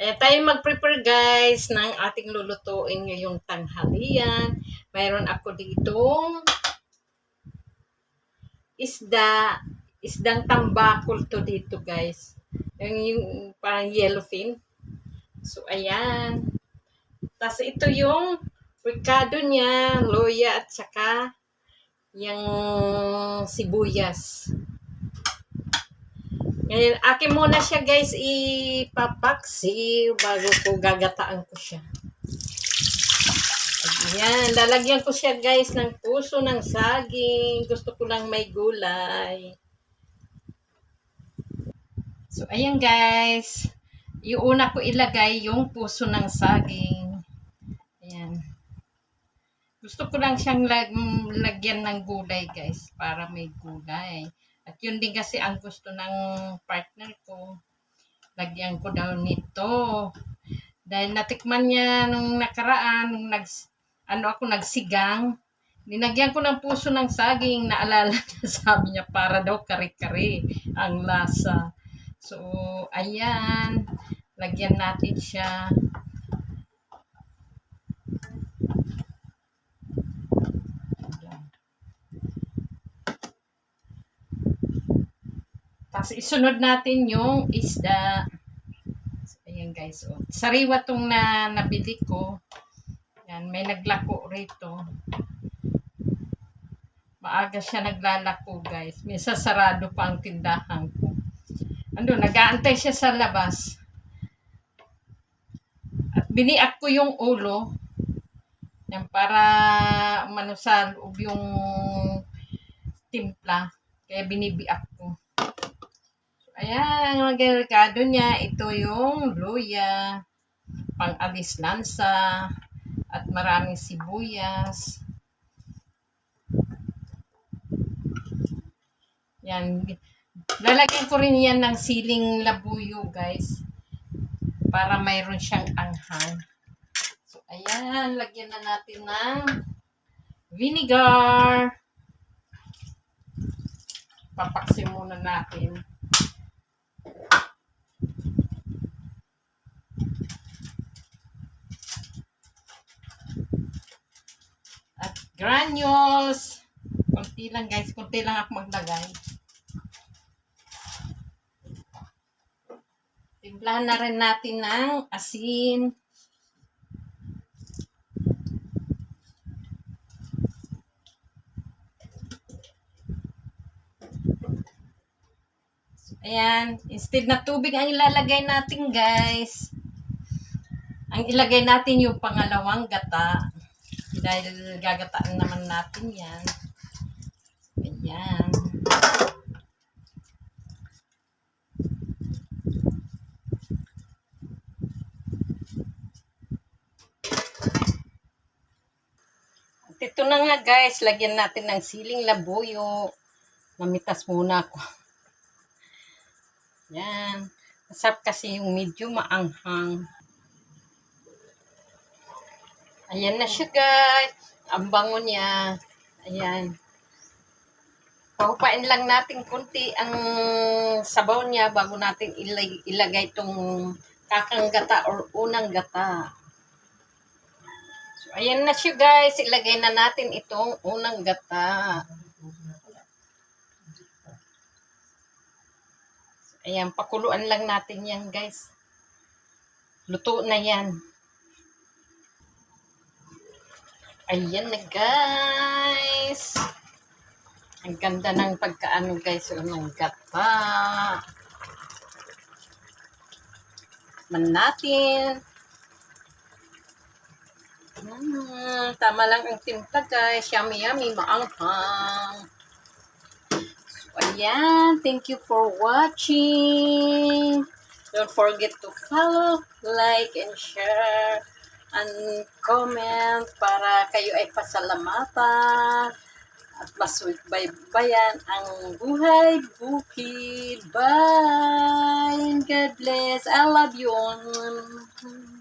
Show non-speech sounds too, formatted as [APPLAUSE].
Ayan tayo mag-prepare guys ng ating lulutuin ngayong tanghalian. Mayroon ako ditong isda, isdang tambakol to dito guys. Yung, yung parang yellowfin. So ayan. Tapos ito yung ricado niya, loya at saka yung sibuyas. Ngayon, akin muna siya guys ipapaksiw bago ko gagataan ko siya. Ayan, lalagyan ko siya guys ng puso ng saging. Gusto ko lang may gulay. So, ayan guys. Yung una ko ilagay yung puso ng saging. Ayan. Gusto ko lang siyang lag lagyan ng gulay guys para may gulay. At yun din kasi ang gusto ng partner ko. Lagyan ko daw nito. Dahil natikman niya nung nakaraan, nung nag, ano ako nagsigang, Ninagyan ko ng puso ng saging, naalala [LAUGHS] niya, sabi niya, para daw kare-kare ang lasa. So, ayan, lagyan natin siya. Tapos isunod natin yung isda. So, ayan guys. Oh. Sariwa tong na nabili ko. Yan, may naglako rito. Maaga siya naglalako guys. Minsan sarado pa ang tindahan ko. Ano, nag-aantay siya sa labas. At biniak ko yung ulo. Yan, para umano sa yung timpla. Kaya binibiak. Ayan, ang delikado niya. Ito yung luya, pang-alis lansa, at maraming sibuyas. Yan. Lalagyan ko rin yan ng siling labuyo, guys. Para mayroon siyang anghang. So, ayan. Lagyan na natin ng vinegar. Papaksin muna natin. At granules. Kunti lang guys. Kunti lang ako maglagay. Timplahan na rin natin ng asin. Ayan. Instead na tubig ang ilalagay natin guys. Ang ilagay natin yung pangalawang gata. Dahil gagataan naman natin yan. Ayan. At ito na nga guys, lagyan natin ng siling labuyo. Namitas muna ako. Yan. Masarap kasi yung medyo maanghang. Ayan na siya guys. Ang bango niya. Ayan. Pahupain lang natin kunti ang sabaw niya bago natin ilagay, itong kakang gata or unang gata. So, ayan na siya guys. Ilagay na natin itong unang gata. Ayan, pakuluan lang natin yan guys. Luto na yan. Ayan na guys. Ang ganda ng pagkaano guys o ng gata. Man natin. Hmm, tama lang ang timpla guys. Yummy yummy, maanghang. So, ayan. Thank you for watching. Don't forget to follow, like, and share and comment para kayo ay pasalamatan at masubaybayan ang buhay bukid. Bye! God bless. I love you.